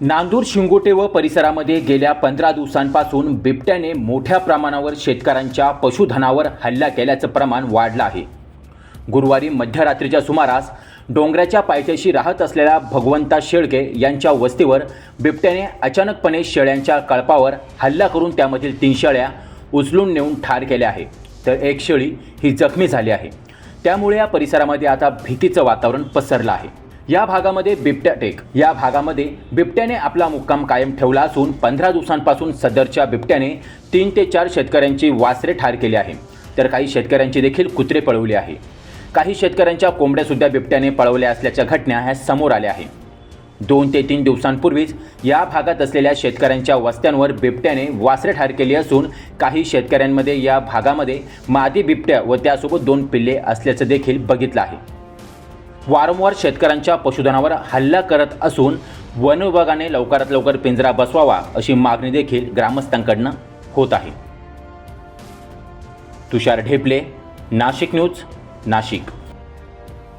नांदूर शिंगोटे व परिसरामध्ये गेल्या पंधरा दिवसांपासून बिबट्याने मोठ्या प्रमाणावर शेतकऱ्यांच्या पशुधनावर हल्ला केल्याचं प्रमाण वाढलं आहे. गुरुवारी मध्यरात्रीच्या सुमारास डोंगराच्या पायथ्याशी राहत असलेल्या भगवंता शेळके यांच्या वस्तीवर बिबट्याने अचानकपणे शेळ्यांच्या कळपावर हल्ला करून त्यामधील तीन शेळ्या उचलून नेऊन ठार केल्या आहे. तर एक शेळी ही जखमी झाली आहे. त्यामुळे या परिसरामध्ये आता भीतीचं वातावरण पसरलं आहे. या भागामध्ये बिबट्या टेक. या भागामध्ये बिबट्याने आपला मुक्काम कायम ठेवला असून पंधरा दिवसांपासून सदरच्या बिबट्याने तीन ते चार शेतकऱ्यांची वासरे ठार केली आहे. तर काही शेतकऱ्यांची देखील कुत्रे पळवली आहे. काही शेतकऱ्यांच्या कोंबड्यासुद्धा बिबट्याने पळवल्या असल्याच्या घटना ह्या समोर आल्या आहे दोन ते तीन दिवसांपूर्वीच या भागात असलेल्या शेतकऱ्यांच्या वस्त्यांवर बिबट्याने वासरे ठार केली असून काही शेतकऱ्यांमध्ये या भागामध्ये मादी बिबट्या व त्यासोबत दोन पिल्ले असल्याचं देखील बघितलं आहे. वारंवार शेतकऱ्यांच्या पशुधनावर हल्ला करत असून वन विभागाने लवकरात लवकर पिंजरा बसवावा अशी मागणी देखील ग्रामस्थांकडनं होत आहे. तुषार ढेपले नाशिक न्यूज नाशिक.